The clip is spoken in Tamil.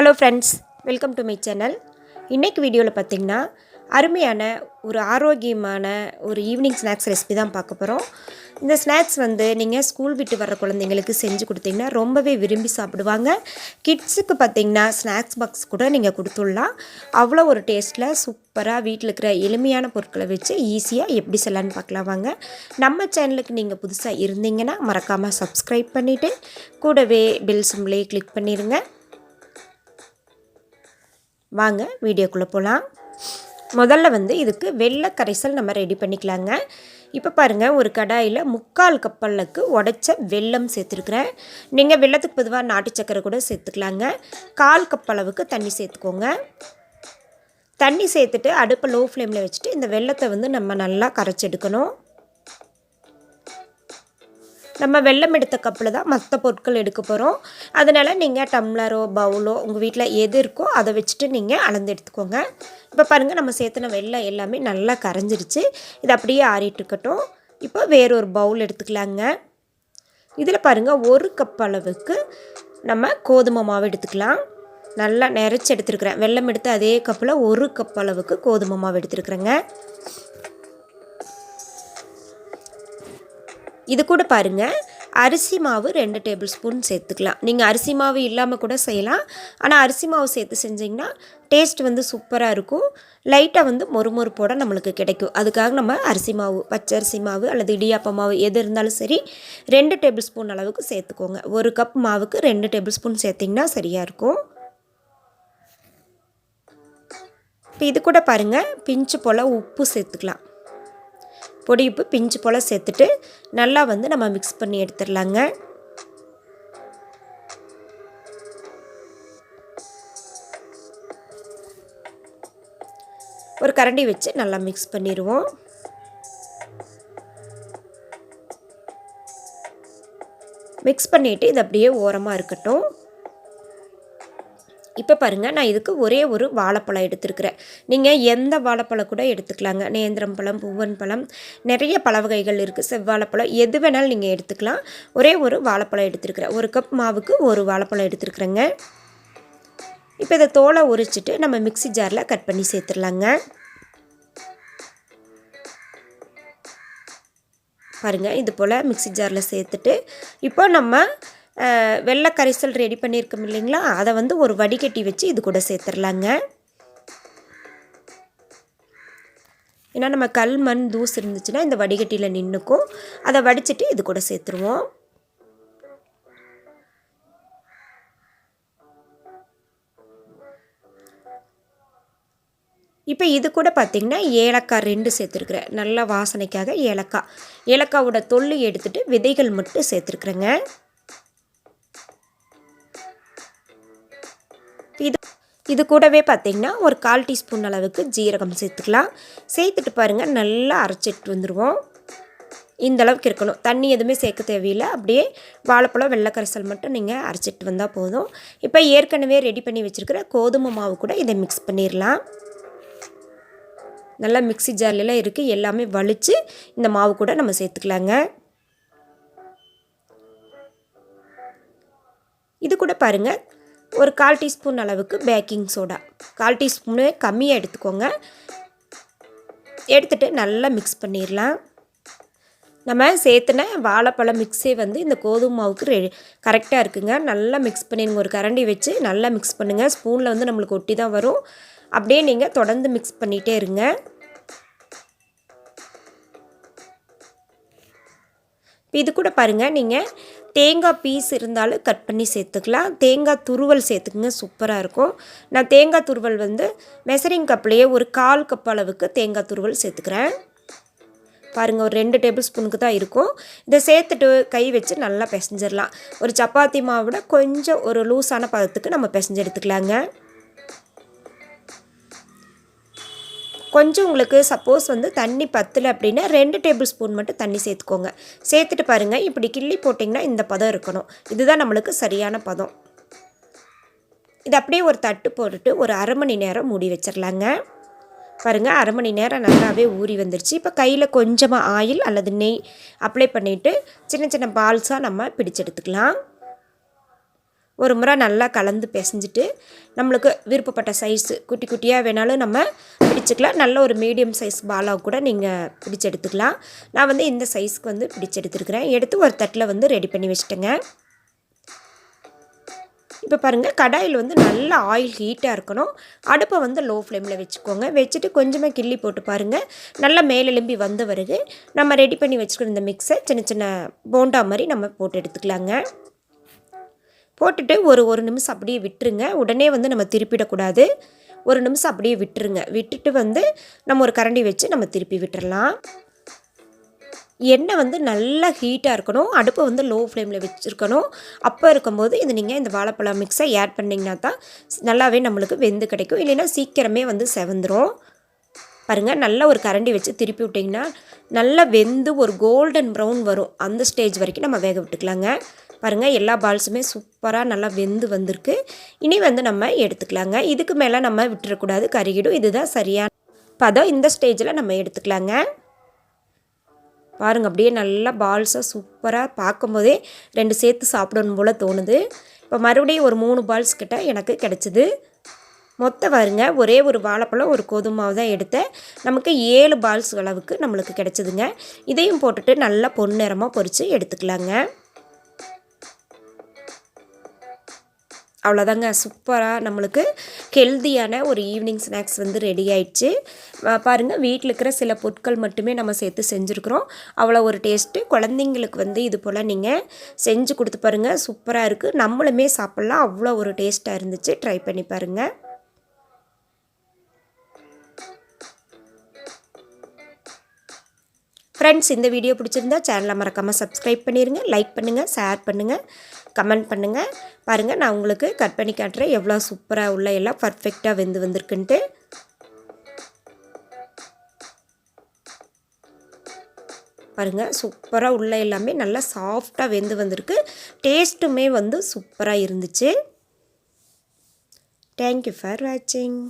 Hello friends welcome to my channel இன்றைக்கு வீடியோவில் பார்த்தீங்கன்னா அருமையான ஒரு ஆரோக்கியமான ஒரு ஈவினிங் ஸ்நாக்ஸ் ரெசிபி தான் பார்க்க போகிறோம் இந்த ஸ்நாக்ஸ் வந்து நீங்கள் ஸ்கூல் விட்டு வர குழந்தைங்களுக்கு செஞ்சு கொடுத்தீங்கன்னா ரொம்பவே விரும்பி சாப்பிடுவாங்க. கிட்ஸுக்கு பார்த்தீங்கன்னா ஸ்நாக்ஸ் பாக்ஸ் கூட நீங்கள் கொடுத்துடலாம். அவ்வளோ ஒரு டேஸ்ட்டில் சூப்பராக வீட்டில் இருக்கிற எளிமையான பொருட்களை வச்சு ஈஸியாக எப்படி செல்லான்னு பார்க்கலாம் வாங்க. நம்ம சேனலுக்கு நீங்கள் புதுசாக இருந்தீங்கன்னா மறக்காமல் சப்ஸ்கிரைப் பண்ணிவிட்டு கூடவே பெல் சிம்லேயே கிளிக் பண்ணிடுங்க வாங்க வீடியோக்குள்ளே போகலாம் முதல்ல வந்து இதுக்கு வெள்ளை கரைசல் நம்ம ரெடி பண்ணிக்கலாங்க. இப்போ பாருங்கள் ஒரு கடாயில் முக்கால் கப்பலுக்கு உடைச்ச வெல்லம் சேர்த்துருக்குறேன். நீங்கள் வெள்ளத்துக்கு பொதுவாக நாட்டு சக்கரை கூட சேர்த்துக்கலாங்க. கால் கப் அளவுக்கு தண்ணி சேர்த்துக்கோங்க. தண்ணி சேர்த்துட்டு அடுப்பை லோ ஃப்ளேமில் வச்சுட்டு இந்த வெள்ளத்தை வந்து நம்ம நல்லா கரைச்சி எடுக்கணும். நம்ம வெள்ளம் எடுத்த கப்பில் தான் மற்ற பொருட்கள் எடுக்க போகிறோம். அதனால் நீங்கள் டம்ளரோ பவுலோ உங்கள் வீட்டில் எது இருக்கோ அதை வச்சுட்டு நீங்கள் அளந்து எடுத்துக்கோங்க. இப்போ பாருங்கள் நம்ம சேர்த்துன வெள்ளம் எல்லாமே நல்லா கரைஞ்சிருச்சு. இது அப்படியே ஆறிட்டு இருக்கட்டும். இப்போ வேறொரு பவுல் எடுத்துக்கலாங்க. இதில் பாருங்கள் ஒரு கப் அளவுக்கு நம்ம கோதுமை மாவு எடுத்துக்கலாம். நல்லா நிறச்சி எடுத்துருக்குறேன். வெள்ளம் எடுத்து அதே கப்பில் ஒரு கப் அளவுக்கு கோதுமை மாவு எடுத்துருக்குறேங்க. இது கூட பாருங்கள் அரிசி மாவு ரெண்டு டேபிள் ஸ்பூன் சேர்த்துக்கலாம். நீங்கள் அரிசி மாவு இல்லாமல் கூட செய்யலாம். ஆனால் அரிசி மாவு சேர்த்து செஞ்சிங்கன்னா டேஸ்ட் வந்து சூப்பராக இருக்கும். லைட்டாக வந்து மொறுமொறுப்போட நம்மளுக்கு கிடைக்கும். அதுக்காக நம்ம அரிசி மாவு பச்சரிசி மாவு அல்லது இடியாப்ப மாவு எது இருந்தாலும் சரி ரெண்டு டேபிள் ஸ்பூன் அளவுக்கு சேர்த்துக்கோங்க. ஒரு கப் மாவுக்கு ரெண்டு டேபிள் ஸ்பூன் சேர்த்திங்கன்னா சரியாக இருக்கும். இப்போ இது கூட பாருங்கள் பிஞ்சு போல் உப்பு சேர்த்துக்கலாம். பொடி உப்பு பிஞ்சு போல் சேர்த்துட்டு நல்லா வந்து நம்ம மிக்ஸ் பண்ணி எடுத்துடலாங்க. ஒரு கரண்டி வச்சு நல்லா மிக்ஸ் பண்ணிடுவோம். மிக்ஸ் பண்ணிவிட்டு இது அப்படியே ஓரமாக இருக்கட்டும். இப்போ பாருங்கள் நான் இதுக்கு ஒரே ஒரு வாழைப்பழம் எடுத்துருக்கிறேன். நீங்கள் எந்த வாழைப்பழம் கூட எடுத்துக்கலாங்க. நேந்திரம் பழம் பூவன் பழம் நிறைய பழ வகைகள் இருக்குது செவ்வாழைப்பழம் எது வேணாலும் நீங்கள் எடுத்துக்கலாம். ஒரே ஒரு வாழைப்பழம் எடுத்துருக்கிறேன். ஒரு கப் மாவுக்கு ஒரு வாழைப்பழம் எடுத்துருக்குறேங்க. இப்போ இதை தோலை உரிச்சிட்டு நம்ம மிக்சி ஜாரில் கட் பண்ணி சேர்த்துடலாங்க. பாருங்கள் இது போல் மிக்சி ஜாரில் சேர்த்துட்டு இப்போ நம்ம வெள்ளை கரைசல் ரெடி பண்ணியிருக்கோம் இல்லைங்களா? அதை வந்து ஒரு வடிகட்டி வச்சு இது கூட சேர்த்துடலாங்க. ஏன்னா நம்ம கல் மண் தூசு இருந்துச்சுன்னா இந்த வடிகட்டியில் நின்றுக்கும் அதை வடிச்சிட்டு இது கூட சேர்த்துருவோம். இப்போ இது கூட பார்த்திங்கன்னா ஏலக்காய் ரெண்டு சேர்த்துருக்குறேன். நல்லா வாசனைக்காக ஏலக்காய். ஏலக்காவோட தொல்லி எடுத்துகிட்டு விதைகள் மட்டும் சேர்த்துருக்குறேங்க. இது இது கூடவே பார்த்திங்கன்னா ஒரு கால் டீஸ்பூன் அளவுக்கு ஜீரகம் சேர்த்துக்கலாம். சேர்த்துட்டு பாருங்கள் நல்லா அரைச்சிட்டு வந்துடுவோம் இந்த அளவுக்கு இருக்கணும். தண்ணி எதுவுமே சேர்க்க தேவையில்லை. அப்படியே வாழைப்பழம் வெள்ளைக்கரைசல் மட்டும் நீங்கள் அரைச்சிட்டு வந்தால் போதும். இப்போ ஏற்கனவே ரெடி பண்ணி வச்சுருக்கிற கோதுமை மாவு கூட இதை மிக்ஸ் பண்ணிடலாம் நல்லா மிக்சி ஜார்லாம் இருக்குது எல்லாமே வலித்து இந்த மாவு கூட நம்ம சேர்த்துக்கலாங்க. இது கூட பாருங்கள் ஒரு கால் டீஸ்பூன் அளவுக்கு பேக்கிங் சோடா. கால் டீஸ்பூனே கம்மியாக எடுத்துக்கோங்க. எடுத்துகிட்டு நல்லா மிக்ஸ் பண்ணிடலாம் நம்ம சேர்த்துன வாழைப்பழம் மிக்ஸே வந்து இந்த கோதுமை மாவுக்கு ரெ கரெக்டாக இருக்குங்க. நல்லா மிக்ஸ் பண்ணிடுங்க ஒரு கரண்டி வச்சு நல்லா மிக்ஸ் பண்ணுங்கள் ஸ்பூனில் வந்து நம்மளுக்கு ஒட்டி தான் வரும். அப்படியே நீங்கள் தொடர்ந்து மிக்ஸ் பண்ணிகிட்டே இருங்க. இது கூட பாருங்கள் நீங்கள் தேங்காய் பீஸ் இருந்தாலும் கட் பண்ணி சேர்த்துக்கலாம். தேங்காய் துருவல் சேர்த்துக்குங்க சூப்பராக இருக்கும். நான் தேங்காய் துருவல் வந்து மெசரிங் கப்லேயே ஒரு கால் கப் அளவுக்கு தேங்காய் துருவல் சேர்த்துக்கிறேன். பாருங்கள் ஒரு ரெண்டு டேபிள் ஸ்பூனுக்கு தான் இருக்கும். இதை சேர்த்துட்டு கை வச்சு நல்லா பிசைஞ்சிடலாம். ஒரு சப்பாத்தி மாவோட கொஞ்சம் ஒரு லூஸான பதத்துக்கு நம்ம பிசைஞ்சு எடுத்துக்கலாங்க. கொஞ்சம் உங்களுக்கு சப்போஸ் வந்து தண்ணி பத்தலை அப்படின்னா ரெண்டு டேபிள் ஸ்பூன் மட்டும் தண்ணி சேர்த்துக்கோங்க. சேர்த்துட்டு பாருங்கள் இப்படி கிள்ளி போட்டிங்கன்னா இந்த பதம் இருக்கணும். இதுதான் நம்மளுக்கு சரியான பதம். இது அப்படியே ஒரு தட்டு போட்டுட்டு ஒரு அரை மணி நேரம் மூடி வச்சிடலாங்க பாருங்கள் அரை மணி நேரம் நல்லாவே ஊறி வந்துருச்சு. இப்போ கையில் கொஞ்சமாக ஆயில் அல்லது நெய் அப்ளை பண்ணிவிட்டு சின்ன சின்ன பால்ஸாக நம்ம பிடிச்செடுத்துக்கலாம் ஒரு முறை நல்லா கலந்து பிசைஞ்சிட்டு நம்மளுக்கு விருப்பப்பட்ட சைஸு குட்டி குட்டியாக வேணாலும் நம்ம பிடிச்சிக்கலாம். நல்ல ஒரு மீடியம் சைஸ் பாலாவை கூட நீங்கள் பிடிச்செடுத்துக்கலாம். நான் வந்து இந்த சைஸ்க்கு வந்து பிடிச்செடுத்துருக்குறேன். எடுத்து ஒரு தட்டில் வந்து ரெடி பண்ணி வச்சுட்டேங்க. இப்போ பாருங்கள் கடாயில் வந்து நல்ல ஆயில் ஹீட்டாக இருக்கணும். அடுப்பை வந்து லோ ஃப்ளேமில் வச்சுக்கோங்க. வச்சுட்டு கொஞ்சமாக கிள்ளி போட்டு பாருங்கள் நல்லா மேலெலும்பி வந்த பிறகு நம்ம ரெடி பண்ணி வச்சுக்கிற இந்த மிக்ஸை சின்ன சின்ன போண்டா மாதிரி நம்ம போட்டு எடுத்துக்கலாங்க. போட்டுட்டு ஒரு ஒரு நிமிஷம் அப்படியே விட்டுருங்க. உடனே வந்து நம்ம திருப்பிடக்கூடாது. ஒரு நிமிஷம் அப்படியே விட்டுருங்க. விட்டுட்டு வந்து நம்ம ஒரு கரண்டி வச்சு நம்ம திருப்பி விட்டுறலாம். எண்ணெய் வந்து நல்லா ஹீட்டாக இருக்கணும். அடுப்பை வந்து லோ ஃப்ளேமில் வச்சுருக்கணும். அப்போ இருக்கும்போது இது நீங்கள் இந்த வாழைப்பழம் மிக்ஸை ஆட் பண்ணிங்கன்னா தான் நல்லாவே நம்மளுக்கு வெந்து கிடைக்கும். இல்லைன்னா சீக்கிரமே வந்து செவந்துடும் பாருங்கள் நல்லா ஒரு கரண்டி வச்சு திருப்பி விட்டிங்கன்னா நல்லா வெந்து ஒரு கோல்டன் ப்ரௌன் வரும். அந்த ஸ்டேஜ் வரைக்கும் நம்ம வேக விட்டுக்கலாங்க. பாருங்கள் எல்லா பால்ஸுமே சூப்பராக நல்லா வெந்து வந்திருக்கு. இனி வந்து நம்ம எடுத்துக்கலாங்க. இதுக்கு மேலே நம்ம விட்டுறக்கூடாது கருகிடும். இதுதான் சரியான பதம். இந்த ஸ்டேஜில் நம்ம எடுத்துக்கலாங்க. பாருங்கள் அப்படியே நல்லா பால்ஸாக சூப்பராக பார்க்கும்போதே ரெண்டு சேர்த்து சாப்பிடணும் போல் தோணுது. இப்போ மறுபடியும் ஒரு மூணு பால்ஸ் கிட்ட எனக்கு கிடச்சிது. மொத்தம் வருங்க ஒரே ஒரு வாழைப்பழம் ஒரு கோதுமாவை தான் எடுத்தேன். நமக்கு ஏழு பால்ஸ் அளவுக்கு நம்மளுக்கு கிடச்சிதுங்க. இதையும் போட்டுட்டு நல்லா பொன்னிறமாக பொறித்து எடுத்துக்கலாங்க. அவ்வளோதாங்க சூப்பராக நம்மளுக்கு ஹெல்த்தியான ஒரு ஈவினிங் ஸ்நாக்ஸ் வந்து ரெடி ஆயிடுச்சு. பாருங்கள் வீட்டில் இருக்கிற சில பொருட்கள் மட்டுமே நம்ம சேர்த்து செஞ்சுருக்குறோம். அவ்வளோ ஒரு டேஸ்ட்டு குழந்தைங்களுக்கு வந்து இது போல் நீங்கள் செஞ்சு கொடுத்து பாருங்கள் சூப்பராக இருக்குது நம்மளுமே சாப்பிட்லாம். அவ்வளோ ஒரு டேஸ்ட்டாக இருந்துச்சு. ட்ரை பண்ணி பாருங்கள் ஃப்ரெண்ட்ஸ் இந்த வீடியோ பிடிச்சிருந்தா சேனலை மறக்காமல் சப்ஸ்கிரைப் பண்ணிடுங்க லைக் பண்ணுங்கள் ஷேர் பண்ணுங்கள் கமெண்ட் பண்ணுங்கள் பாருங்கள் நான் உங்களுக்கு கட் பண்ணி காட்டுறேன் எவ்வளோ சூப்பராக உள்ள எல்லாம் பர்ஃபெக்டாக வெந்து வந்திருக்குன்ட்டு. பாருங்கள் சூப்பராக உள்ள எல்லாமே நல்லா சாஃப்டாக வெந்து வந்திருக்கு. டேஸ்ட்டுமே வந்து சூப்பராக இருந்துச்சு. தேங்க்யூ ஃபார் வாட்சிங்